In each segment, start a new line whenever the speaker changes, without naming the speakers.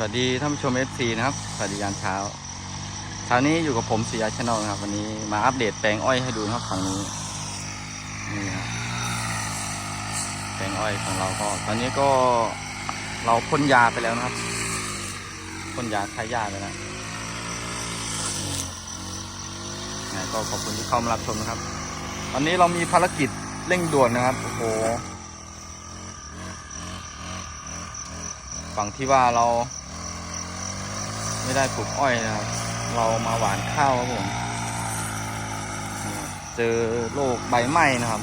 สวัสดีท่านผู้ชม FC นะครับ สวัสดียามเช้า เช้านี้อยู่กับผมสียาชแนลนะครับ วันนี้มาอัปเดตแปลงอ้อยให้ดูนะครับฝั่งนี้ นี่ครับแปลงอ้อยของเราก็ ตอนนี้ก็เราพ่นยาไปแล้วนะครับพ่นยาฆ่าหญ้าไปแล้วก็ขอบคุณที่เข้ามารับชมนะครับ ตอนนี้เรามีภารกิจเร่งด่วนนะครับ โอ้โห ฝั่งที่ว่าเรา ไม่ได้ปลูกอ้อยนะครับ เรามาหวานข้าวครับผมเจอโรคใบไหม้นะครับ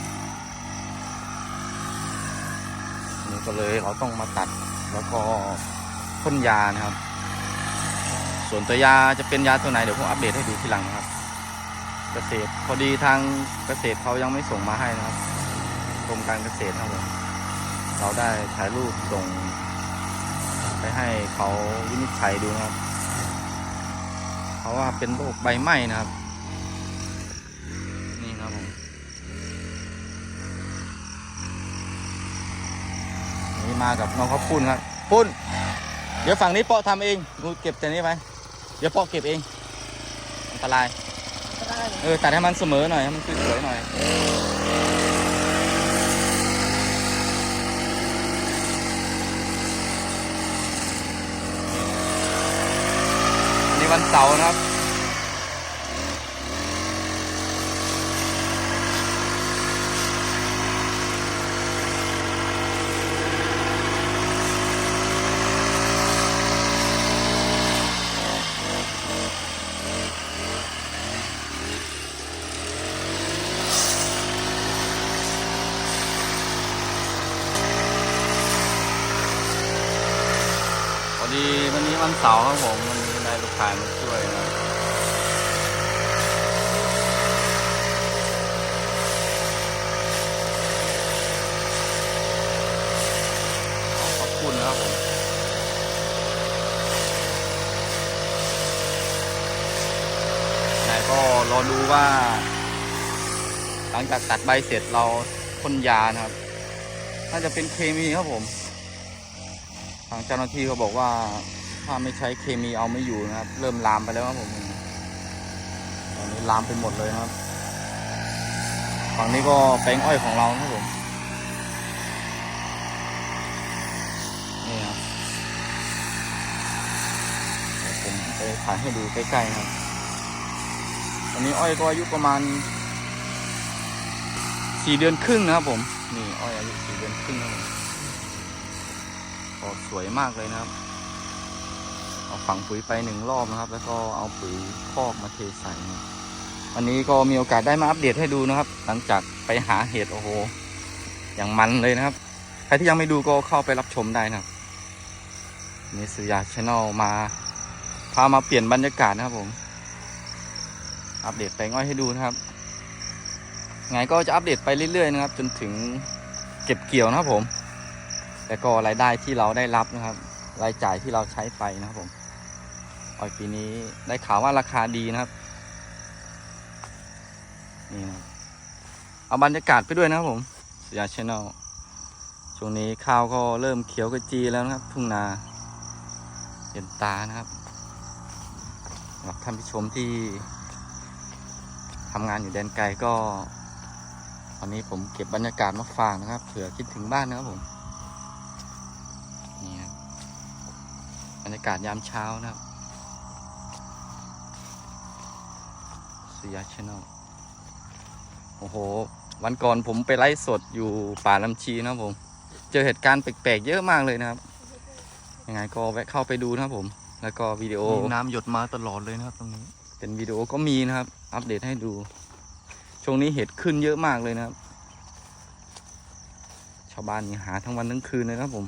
นี่ก็เลยเราต้องมาตัดแล้วก็พ่นยานะครับ ส่วนตัวยาจะเป็นยาตัวไหนเดี๋ยวผมอัปเดตให้ดูทีหลังนะครับ เกษตรพอดีทางเกษตรเขายังไม่ส่งมาให้นะครับกรมการเกษตรครับผมเราได้ถ่ายรูปส่งไปให้เขาวินิจฉัยดูนะครับ เพราะว่าเป็นโรคใบไหม้นะครับ นี่ครับผมนี่มากับน้องเขาปุ้นครับ ปุ้น เดี๋ยวฝั่งนี้เปาะทำเองกูเก็บแต่นี้ไปเดี๋ยวเปาะเก็บเองอันตราย เออตัดให้มันเสมอหน่อยให้มันสวยๆหน่อย วันเสาร์นะครับ พอดีวันนี้วันเสาร์ครับผม วันนี้ได้ลูกค้ามาช่วยนะขอบคุณนะครับผมนายก็รอดูว่า หลังจากตัดใบเสร็จเราพ่นยานะครับ น่าจะเป็นเคมีครับผม ทางเจ้าหน้าที่เขาบอกว่า ถ้าไม่ใช้เคมีเอาไม่อยู่นะครับ เริ่มลามไปแล้วครับผมตอนนี้ลามไปหมดเลยครับ ฝั่งนี้ก็แปลงอ้อยของเราครับผมนี่ครับผมไปถ่ายให้ดูใกล้ๆนะครับตอนนี้อ้อยก็อายุประมาณสี่เดือนครึ่งนะครับผมนี่อ้อยอายุสี่เดือนครึ่งครับผมก็สวยมากเลยนะครับ เอาฝังปุ๋ยไปหนึ่งรอบนะครับ แล้วก็เอาปุ๋ยคอกมาเทใส่วันนี้ก็มีโอกาสได้มาอัปเดตให้ดูนะครับ หลังจากไปหาเห็ดโอ้โหอย่างมันเลยนะครับ ใครที่ยังไม่ดูก็เข้าไปรับชมได้นะครับนี่สุยาชแนลมา พามาเปลี่ยนบรรยากาศนะครับผม อัปเดตไปง่อยให้ดูนะครับไงก็จะอัปเดตไปเรื่อยๆนะครับ จนถึงเก็บเกี่ยวนะครับผมแล้วก็รายได้ที่เราได้รับนะครับ รายจ่ายที่เราใช้ไปนะครับผม อ้อยปีนี้ได้ข่าวว่าราคาดีนะครับ นี่นะเอาบรรยากาศไปด้วยนะครับผมสยามชแนลช่วงนี้ข้าวก็เริ่มเขียวกระจีแล้วนะครับ ทุ่งนาเห็นตานะครับสำหรับท่านผู้ชมที่ทำงานอยู่แดนไกลก็วันนี้ผมเก็บบรรยากาศมาฝากนะครับเผื่อคิดถึงบ้านนะครับผมนี่ครับบรรยากาศยามเช้านะครับ สยามชแนลโอ้โห วันก่อนผมไปไลฟ์สดอยู่ป่าลำชีนะครับผม เจอเหตุการณ์แปลกๆเยอะมากเลยนะครับ ยังไงก็แวะเข้าไปดูนะครับผม แล้วก็วิดีโอน้ำหยดมาตลอดเลยนะครับตรงนี้ เป็นวิดีโอก็มีนะครับ อัปเดตให้ดู ช่วงนี้เห็ดขึ้นเยอะมากเลยนะครับ ชาวบ้านนี่หาทั้งวันทั้งคืนเลยนะครับผม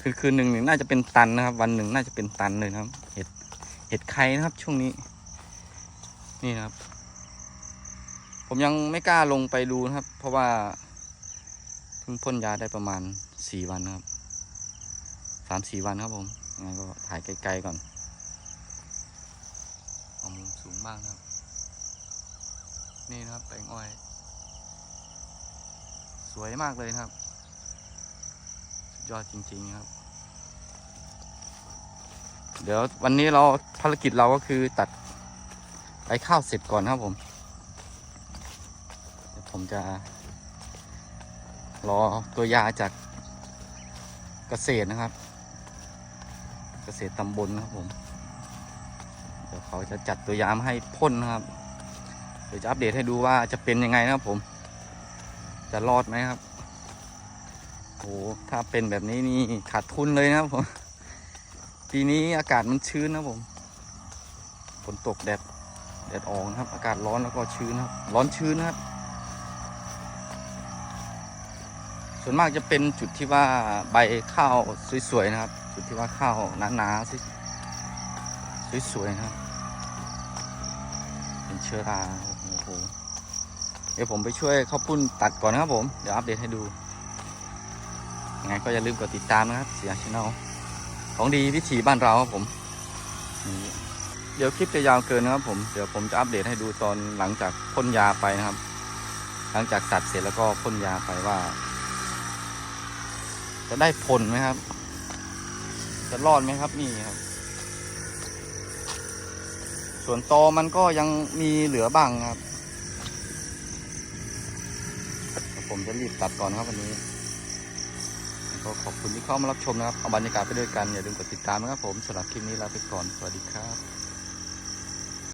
คืนคืนหนึ่งนี่น่าจะเป็นตันนะครับ วันหนึ่งน่าจะเป็นตันเลยนะครับ เห็ด เห็ดไข่นะครับ ช่วงนี้ นี่นะครับ ผมยังไม่กล้าลงไปดูนะครับ เพราะว่าเพิ่งพ่นยาได้ประมาณสี่วันนะครับสามสี่วันครับผมยังไงก็ถ่ายไกลๆก่อนเอามุมสูงบ้างนะครับ นี่นะครับแปลงอ้อย สวยมากเลยนะครับ สุดยอดจริงๆครับ เดี๋ยววันนี้เราภารกิจเราก็คือตัด ข้าวเสร็จก่อนนะครับผมเดี๋ยวผมจะ รอตัวยาจากเกษตรนะครับ เกษตรตำบลนะครับผม เดี๋ยวเขาจะจัดตัวยามาให้พ่นนะครับ เดี๋ยวจะอัปเดตให้ดูว่าจะเป็นยังไงนะครับผม จะรอดไหมครับโอ้ถ้าเป็นแบบนี้นี่ขาดทุนเลยนะครับผม ปีนี้อากาศมันชื้นนะผม ฝนตกแดด แดดออกนะครับ อากาศร้อนแล้วก็ชื้นนะครับ ร้อนชื้นนะครับ ส่วนมากจะเป็นจุดที่ว่าใบข้าวสวยๆนะครับ จุดที่ว่าข้าวหนาๆสวยๆนะครับ เป็นเชื้อราโอ้โหเดี๋ยวผมไปช่วยข้าวปุ้นตัดก่อนนะครับผม เดี๋ยวอัปเดตให้ดูยังไงก็อย่าลืมกดติดตามนะครับ เสียชแนลของดีวิถีบ้านเราครับผมนี่ เดี๋ยวคลิปจะยาวเกินนะครับผม เดี๋ยวผมจะอัปเดตให้ดูตอนหลังจากพ่นยาไปนะครับ หลังจากตัดเสร็จแล้วก็พ่นยาไปว่า จะได้ผลไหมครับ จะรอดไหมครับนี่ครับ ส่วนตอมันก็ยังมีเหลือบ้างครับ ผมจะรีบตัดก่อนครับวันนี้ ก็ขอบคุณที่เข้ามารับชมนะครับ เอาบรรยากาศไปด้วยกัน อย่าลืมกดติดตามนะครับผมสำหรับคลิปนี้ลาไปก่อน สวัสดีครับ